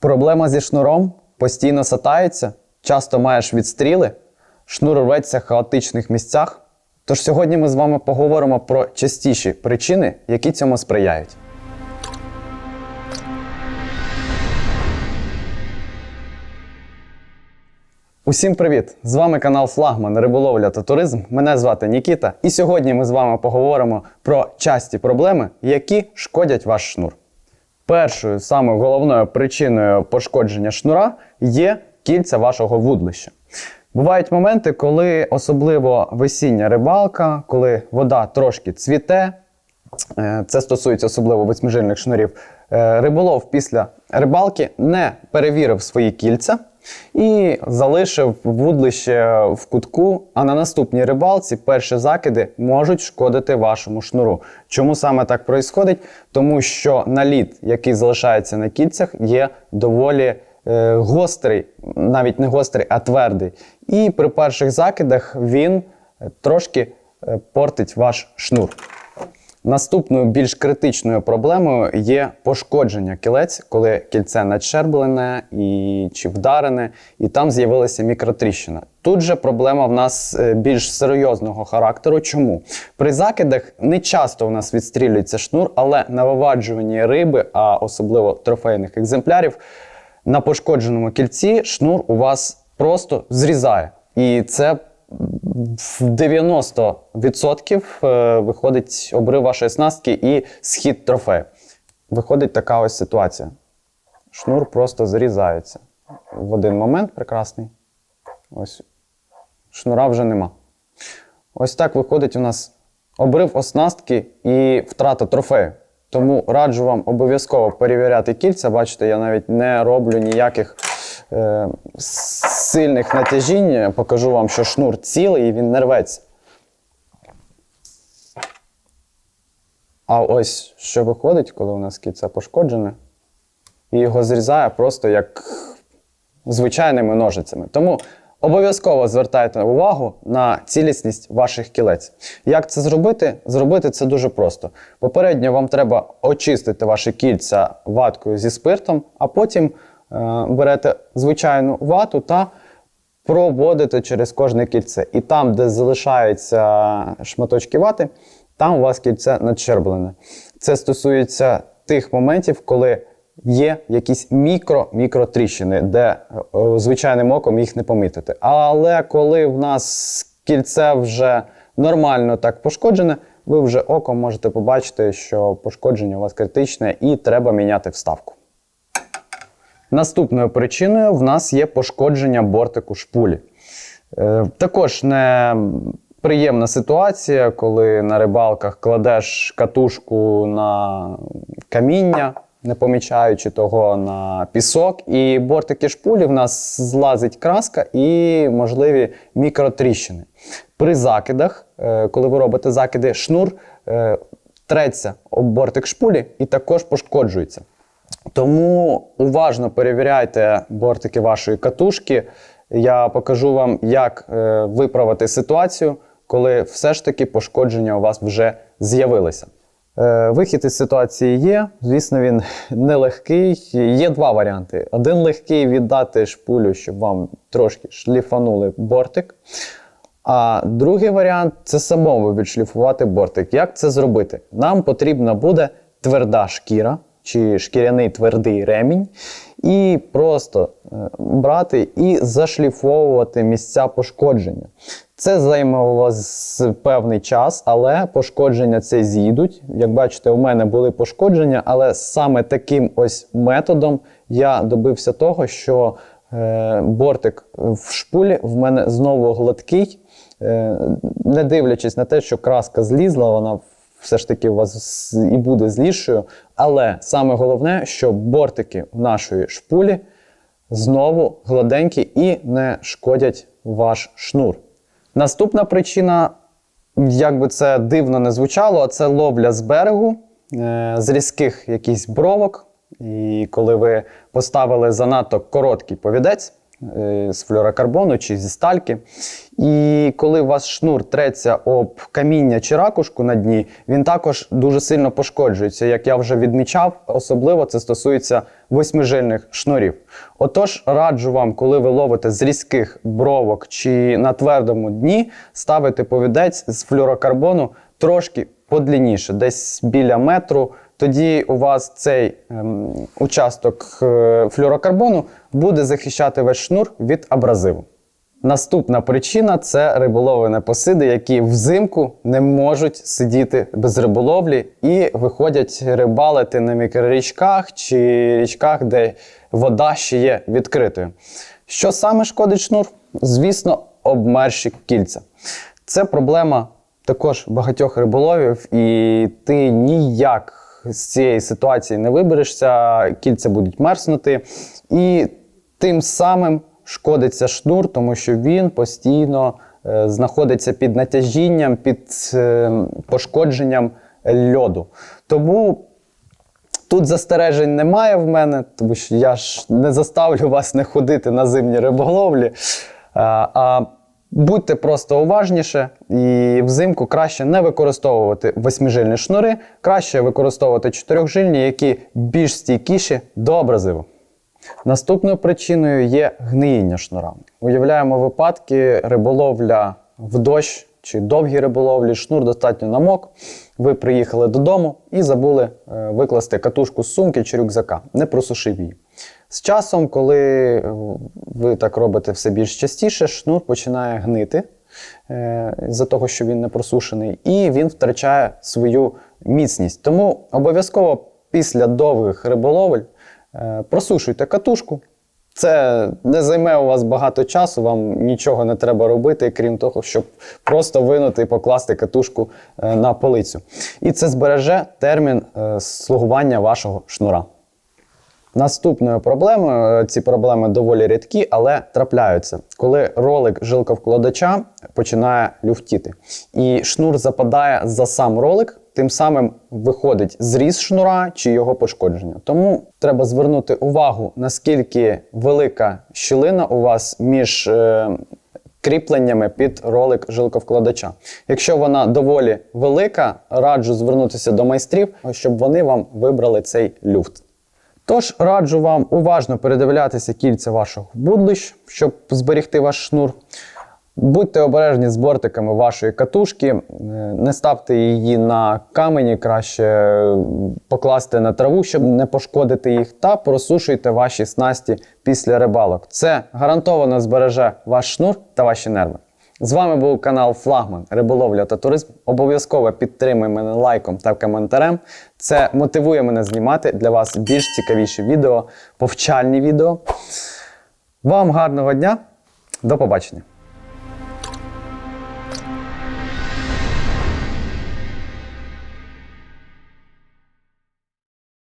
Проблема зі шнуром постійно сатається, часто маєш відстріли, шнур рветься в хаотичних місцях. Тож сьогодні ми з вами поговоримо про частіші причини, які цьому сприяють. Усім привіт! З вами канал Флагман Риболовля та туризм. Мене звати Нікіта. І сьогодні ми з вами поговоримо про часті проблеми, які шкодять ваш шнур. Першою самою головною причиною пошкодження шнура є кільця вашого вудлища. Бувають моменти, коли особливо весіння рибалка, коли вода трошки цвіте, е, це стосується особливо восьмижильних шнурів. е, Риболов після рибалки не перевірив свої кільця і залишив вудлище в кутку. А на наступній рибалці перші закиди можуть шкодити вашому шнуру. Чому саме так происходить? Тому що наліт, який залишається на кільцях, є доволі е, гострий, навіть не гострий, а твердий. І при перших закидах він е, трошки е, портить ваш шнур. Наступною більш критичною проблемою є пошкодження кілець, коли кільце надщерблене і чи вдарене, і там з'явилася мікротріщина. Тут же проблема в нас е, більш серйозного характеру. Чому? При закидах не часто у нас відстрілюється шнур, але на виваджуванні риби, а особливо трофейних екземплярів, на пошкодженому кільці шнур у вас просто зрізає. І це в 90% е, виходить обрив вашої снастки і схід трофею. Виходить така ось ситуація. Шнур просто зрізається. В один момент прекрасний. Ось шнура вже нема. Ось так виходить у нас обрив оснастки і втрата трофею. Тому раджу вам обов'язково перевіряти кільця. Бачите, я навіть не роблю ніяких е, сильних натяжінь. Покажу вам, що шнур цілий і він не рветься. А ось що виходить, коли у нас кільце пошкоджене, і його зрізає просто як звичайними ножицями. Тому обов'язково звертайте увагу на цілісність ваших кілець. Як це зробити? Зробити це дуже просто. Попередньо вам треба очистити ваші кільця ваткою зі спиртом, а потім берете звичайну вату та проводите через кожне кільце. І там, де залишаються шматочки вати, там у вас кільце надщерблене. Це стосується тих моментів, коли є якісь мікро-мікротріщини, де е, звичайним оком їх не помітити. Але коли в нас кільце вже нормально так пошкоджене, ви вже оком можете побачити, що пошкодження у вас критичне і треба міняти вставку. Наступною причиною в нас є пошкодження бортику шпулі. Е, також не приємна ситуація, коли на рибалках кладеш катушку на каміння, не помічаючи того на пісок, і бортики шпулі в нас злазить краска і можливі мікротріщини. При закидах, е, коли ви робите закиди, шнур е, треться об бортик шпулі і також пошкоджується. Тому уважно перевіряйте бортики вашої катушки. Я покажу вам, як е, виправити ситуацію, коли все ж таки пошкодження у вас вже з'явилися. Е, вихід із ситуації є. Звісно, він нелегкий. Є два варіанти. Один легкий віддати шпулю, щоб вам трошки шліфанули бортик. А другий варіант це самому відшліфувати бортик. Як це зробити? Нам потрібна буде тверда шкіра чи шкіряний твердий ремінь, і просто е, брати і зашліфовувати місця пошкодження. Це займе у вас певний час, але пошкодження це з'їдуть. Як бачите, у мене були пошкодження, але саме таким ось методом я добився того, що е, бортик в шпулі в мене знову гладкий. Е, не дивлячись на те, що краска злізла, вона все ж таки у вас і буде злішою. Але саме головне, що бортики нашої шпулі знову гладенькі і не шкодять ваш шнур. Наступна причина, як би це дивно не звучало, це ловля з берегу, е, з різких якихось бровок. І коли ви поставили занадто короткий повідець, з флюорокарбону чи зі стальки. І коли у вас шнур треться об каміння чи ракушку на дні, він також дуже сильно пошкоджується. Як я вже відмічав, особливо це стосується восьмижильних шнурів. Отож, раджу вам, коли ви ловите з різких бровок чи на твердому дні, ставити повідець з флюорокарбону трошки подлінніше, десь біля метру. Тоді у вас цей ем, участок е, флюорокарбону буде захищати весь шнур від абразиву. Наступна причина це риболови непосиди, які взимку не можуть сидіти без риболовлі і виходять рибалити на мікрорічках чи річках, де вода ще є відкритою. Що саме шкодить шнур? Звісно, обмерші кільця. Це проблема також багатьох риболовів, і ти ніяк з цієї ситуації не виберешся, кільця будуть мерзнути, і тим самим шкодиться шнур, тому що він постійно е, знаходиться під натяжінням, під е, пошкодженням льоду. Тому Тут застережень немає в мене, тому що я ж не заставлю вас не ходити на зимні риболовлі. А, а будьте просто уважніше і взимку краще не використовувати восьмижильні шнури, краще використовувати чотирьохжильні, які більш стійкіші до абразиву. Наступною причиною є гниїння шнура. Уявляємо випадки риболовля в дощ чи довгі риболовлі, шнур достатньо намок. Ви приїхали додому і забули е, викласти катушку з сумки чи рюкзака, не просушив її. З часом, коли е, ви так робите все більш частіше, шнур починає гнити е, з-за того, що він не просушений, і він втрачає свою міцність. Тому обов'язково після довгих риболовель е, просушуйте катушку. Це не займе у вас багато часу, вам нічого не треба робити, крім того, щоб просто винути і покласти катушку на полицю. І це збереже термін слугування вашого шнура. Наступною проблемою, е, ці проблеми доволі рідкі, але трапляються, коли ролик жилковкладача починає люфтіти. І шнур западає за сам ролик, тим самим виходить зріз шнура чи його пошкодження. Тому треба звернути увагу, наскільки велика щілина у вас між е, кріпленнями під ролик жилковкладача. Якщо вона доволі велика, раджу звернутися до майстрів, щоб вони вам вибрали цей люфт. Тож раджу вам уважно передивлятися кільця ваших будлищ, щоб зберегти ваш шнур. Будьте обережні з бортиками вашої катушки, е, не ставте її на камені, краще покласти на траву, щоб не пошкодити їх, та просушуйте ваші снасті після рибалок. Це гарантовано збереже ваш шнур та ваші нерви. З вами був канал Флагман Риболовля та туризм. Обов'язково підтримуй мене лайком та коментарем. Це мотивує мене знімати для вас більш цікавіші відео, повчальні відео. Вам гарного дня, до побачення!